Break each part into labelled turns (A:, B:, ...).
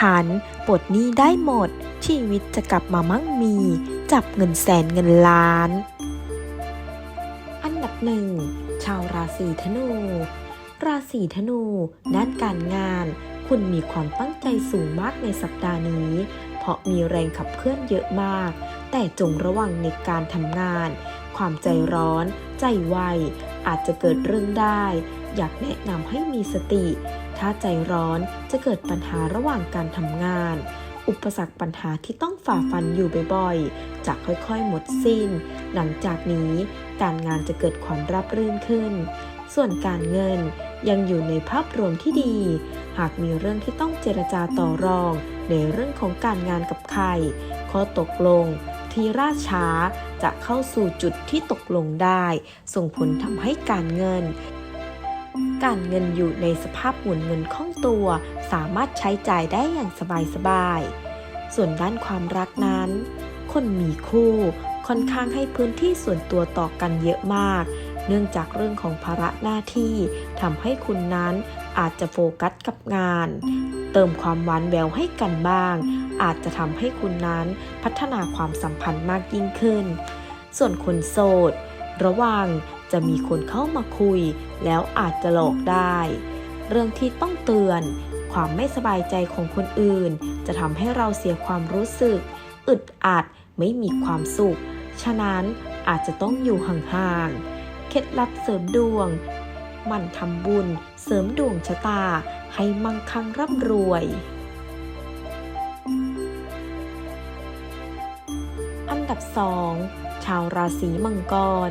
A: ผันปลดหนี้ได้หมด ชีวิตจะกลับมามั่งมี จับเงินแสนเงินล้าน อันดับหนึ่งชาวราศีธนู ราศีธนู ด้านการงาน คุณมีความตั้งใจสูงมากในสัปดาห์นี้ เพราะมีแรงขับเคลื่อนเยอะมาก แต่จงระวังในการทำงาน ความใจร้อน ใจไวอาจจะเกิดเรื่องได้ อยากแนะนำให้มีสติ ถ้าใจร้อนจะเกิดปัญหาระหว่างการทำงาน อุปสรรคปัญหาที่ต้องฝ่าฟันอยู่บ่อยๆ จะค่อยๆ หมดสิ้น หลังจากนี้การงานจะเกิดความราบรื่นขึ้น ส่วนการเงินยังอยู่ในภาพรวมที่ดี หากมีเรื่องที่ต้องเจรจาต่อรอง ในเรื่องของการงานกับใครข้อตกลงที่ราช้าจะเข้าสู่จุดที่ตกลงได้ ส่งผลทำให้การเงิน การเงินอยู่ในสภาพหมุนเงินคล่องตัว สามารถใช้จ่ายได้อย่างสบายๆ ส่วนด้านความรักนั้น คนมีคู่ค่อนข้างให้พื้นที่ส่วนตัวต่อกันเยอะมาก เนื่องจากเรื่องของภาระหน้าที่ทำให้คุณนั้นอาจจะโฟกัสกับงาน เติมความหวานแววให้กันบ้าง อาจจะทำให้คุณนั้นพัฒนาความสัมพันธ์มากยิ่งขึ้น ส่วนคนโสด ระวัง จะมีคนเข้ามาคุย แล้วอาจจะหลอกได้ เรื่องที่ต้องเตือน ความไม่สบายใจของคนอื่น จะทำให้เราเสียความรู้สึก อึดอัดไม่มีความสุข ฉะนั้นอาจจะต้องอยู่ห่างๆ เคล็ดลับเสริมดวง มั่นทำบุญเสริมดวงชะตาให้มั่งคั่งร่ำรวยอันดับ 2 ชาวราศีมังกร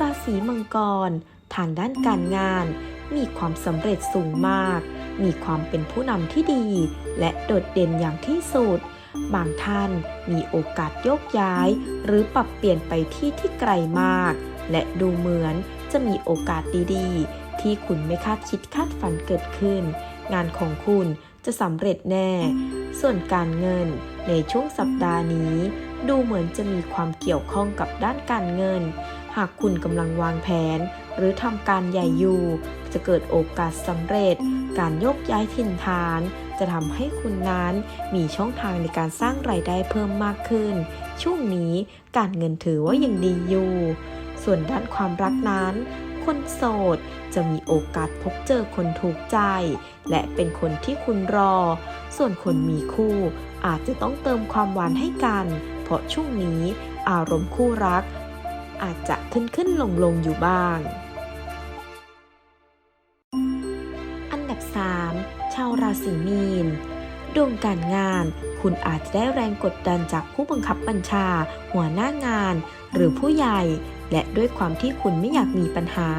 A: ราศีมังกร ทางด้านการงาน มีความสำเร็จสูงมาก มีความเป็นผู้นำที่ดี และโดดเด่นอย่างที่สุด บางท่านมีโอกาสโยกย้าย หรือปรับเปลี่ยนไปที่ที่ไกลมาก และดูเหมือนจะมีโอกาสดีๆ ที่คุณไม่คาดคิดคาดฝันเกิดขึ้น งานของคุณจะสำเร็จแน่ ส่วนการเงินในช่วงสัปดาห์นี้ ดูเหมือนจะมีความเกี่ยวข้องกับด้านการเงิน หากคุณกำลังวางแผน หรือทำการใหญ่อยู่ จะเกิดโอกาสสำเร็จ การยกย้ายถิ่นฐาน จะทำให้คุณนั้นมีช่องทางในการสร้างไรายได้เพิ่มมากขึ้น ช่วงนี้การเงินถือว่ายังดีอยู่ ส่วนด้านความรักนั้นคนโสดจะมีโอกาสพบเจอคนถูกใจ และเป็นคนที่คุณรอ ส่วนคนมีคู่ อาจจะต้องเติมความหวานให้กัน เพราะช่วงนี้อารมณ์คู่รัก อาจจะขึ้นขึ้นลงลงอยู่บ้าง อันดับ 3 ชาวราศีมีน ดวงการงาน คุณอาจจะได้แรงกดดันจากผู้บังคับบัญชา หัวหน้างาน หรือผู้ใหญ่ และด้วยความที่คุณไม่อยากมีปัญหา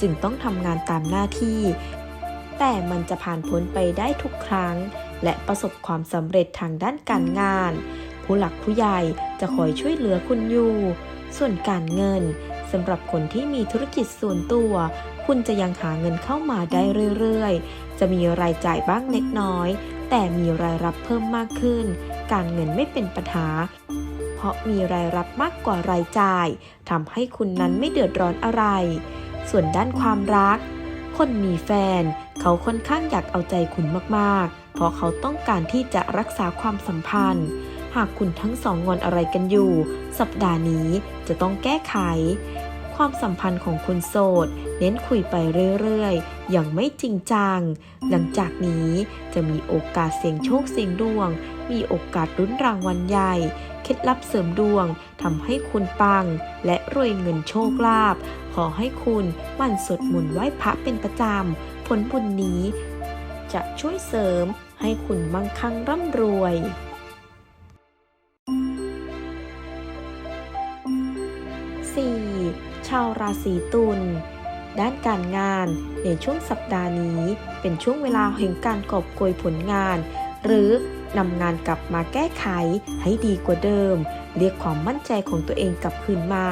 A: จึงต้องทำงานตามหน้าที่ แต่มันจะผ่านพ้นไปได้ทุกครั้ง และประสบความสำเร็จทางด้านการงานผู้หลักผู้ใหญ่จะคอยช่วยเหลือคุณอยู่ ส่วนการเงินสำหรับคนที่มีธุรกิจส่วนตัว คุณจะยังหาเงินเข้ามาได้เรื่อยๆ จะมีรายจ่ายบ้างเล็กน้อย แต่มีรายรับเพิ่มมากขึ้น การเงินไม่เป็นปัญหา เพราะมีรายรับมากกว่ารายจ่ายทำให้คุณนั้นไม่เดือดร้อนอะไร ส่วนด้านความรัก คนมีแฟน เขาค่อนข้างอยากเอาใจคุณมากๆ เพราะเขาต้องการที่จะรักษาความสัมพันธ์ หากคุณทั้งสองงอนอะไรกันอยู่ สัปดาห์นี้จะต้องแก้ไข ความสัมพันธ์ของคนโสด เน้นคุยไปเรื่อยๆ อย่างไม่จริงจัง หลังจากนี้จะมีโอกาสเสี่ยงโชคเสี่ยงดวง มีโอกาสลุ้นรางวัลใหญ่ เคล็ดลับเสริมดวงทำให้คุณปัง และรวยเงินโชคลาภ ขอให้คุณมั่นสวดมนต์ไหว้พระเป็นประจำ ผลบุญนี้จะช่วยเสริมให้คุณมั่งคั่งร่ำรวย 4. ชาวราศีตุลด้านการงานในช่วงสัปดาห์นี้ เป็นช่วงเวลาแห่งการกอบโกยผลงาน หรือนำงานกลับมาแก้ไขให้ดีกว่าเดิม เรียกความมั่นใจของตัวเองกลับคืนมา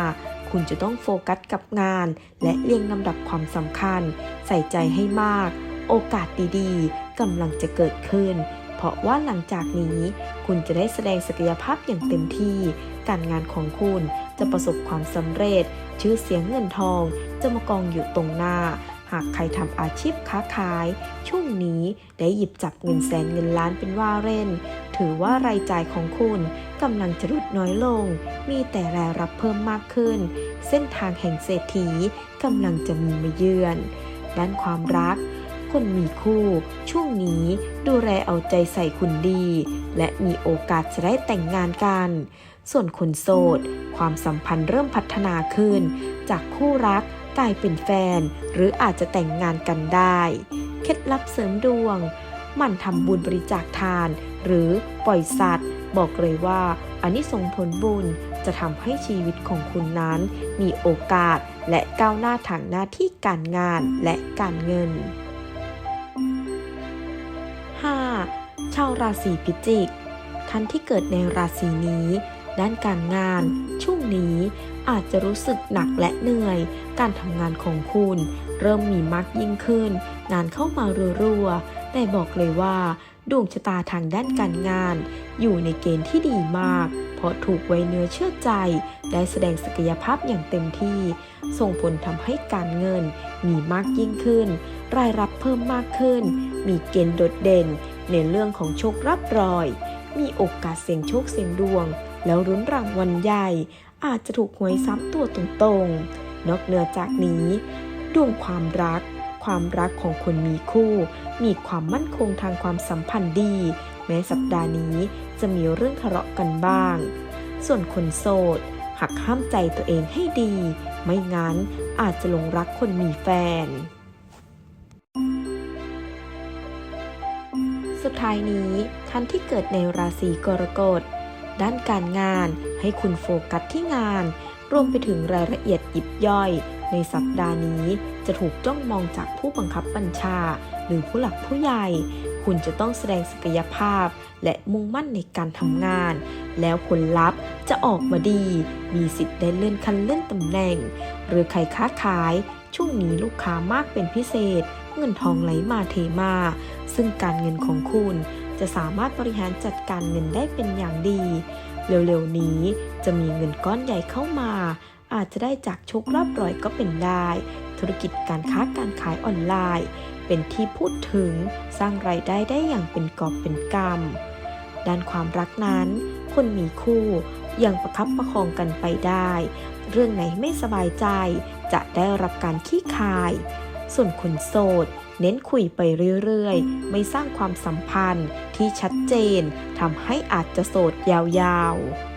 A: คุณจะต้องโฟกัสกับงาน และเรียงลำดับความสำคัญ ใส่ใจให้มาก โอกาสดีๆกำลังจะเกิดขึ้น ราะว่าหลังจากนี้คุณจะได้แสดงศักยภาพอย่างเต็มที่ การงานของคุณจะประสบความสำเร็จ ชื่อเสียงเงินทอง จะมากองอยู่ตรงหน้า หากใครทำอาชีพค้าขาย ช่วงนี้ได้หยิบจับเงินแสนเงินล้านเป็นว่าเล่น ถือว่ารายจ่ายของคุณกำลังจะลดน้อยลง มีแต่รายรับเพิ่มมากขึ้น เส้นทางแห่งเศรษฐีกำลังจะมีมาเยือน ด้านความรัก คนมีคู่ ช่วงนี้ดูแลเอาใจใส่คุณดี และมีโอกาสจะได้แต่งงานกัน ส่วนคนโสด ความสัมพันธ์เริ่มพัฒนาขึ้น จากคู่รักกลายเป็นแฟน หรืออาจจะแต่งงานกันได้ เคล็ดลับเสริมดวงหมั่นทำบุญบริจาคทาน หรือปล่อยสัตว์ บอกเลยว่าอันนี้ส่งผลบุญจะทำให้ชีวิตของคุณนั้น มีโอกาสและก้าวหน้าทางหน้าที่การงานและการเงิน ชาวราศีพิจิกท่านที่เกิดในราศีนี้ ด้านการงาน ช่วงนี้อาจจะรู้สึกหนักและเหนื่อย การทำงานของคุณ เริ่มมีมากยิ่งขึ้น งานเข้ามารัวๆ แต่บอกเลยว่า ดวงชะตาทางด้านการงาน อยู่ในเกณฑ์ที่ดีมาก เพราะถูกไว้เนื้อเชื่อใจ ได้แสดงศักยภาพอย่างเต็มที่ ส่งผลทำให้การเงินมีมากยิ่งขึ้น รายรับเพิ่มมากขึ้น มีเกณฑ์โดดเด่น ในเรื่องของโชครับรอย มีโอกาสเสี่ยงโชคเสี่ยงดวง แล้วรุ้นรางวัลใหญ่ อาจจะถูกหวยซ้ำตัวตรงๆ นอกเหนือจากนี้ ดวงความรัก ความรักของคนมีคู่ มีความมั่นคงทางความสัมพันธ์ดี แม้สัปดาห์นี้จะมีเรื่องทะเลาะกันบ้าง ส่วนคนโสด หักห้ามใจตัวเองให้ดี ไม่งั้นอาจจะหลงรักคนมีแฟน สุดท้ายนี้ ท่านที่เกิดในราศีกรกฎ ด้านการงานให้คุณโฟกัสที่งาน รวมไปถึงรายละเอียดยิบย่อย ในสัปดาห์นี้จะถูกจ้องมองจากผู้บังคับบัญชา หรือผู้หลักผู้ใหญ่ คุณจะต้องแสดงศักยภาพ และมุ่งมั่นในการทำงาน แล้วผลลัพธ์จะออกมาดี มีสิทธิ์ได้เลื่อนขั้นเลื่อนตำแหน่ง หรือใครค้าขาย ช่วงนี้ลูกค้ามากเป็นพิเศษ เงินทองไหลมาเทมา ซึ่งการเงินของคุณจะสามารถบริหารจัดการเงินได้เป็นอย่างดี เร็วๆนี้จะมีเงินก้อนใหญ่เข้ามา อาจจะได้จากโชครับรอยก็เป็นได้ ธุรกิจการค้าการขายออนไลน์ เป็นที่พูดถึงสร้างไรายได้ได้อย่างเป็นกอบเป็นกำด้านความรักนั้น คนมีคู่ยังประคับประคองกันไปได้ เรื่องไหนไม่สบายใจจะได้รับการขี้คาย ส่วนคนโสด เน้นคุยไปเรื่อยๆ ไม่สร้างความสัมพันธ์ที่ชัดเจนทำให้อาจจะโสดยาวๆ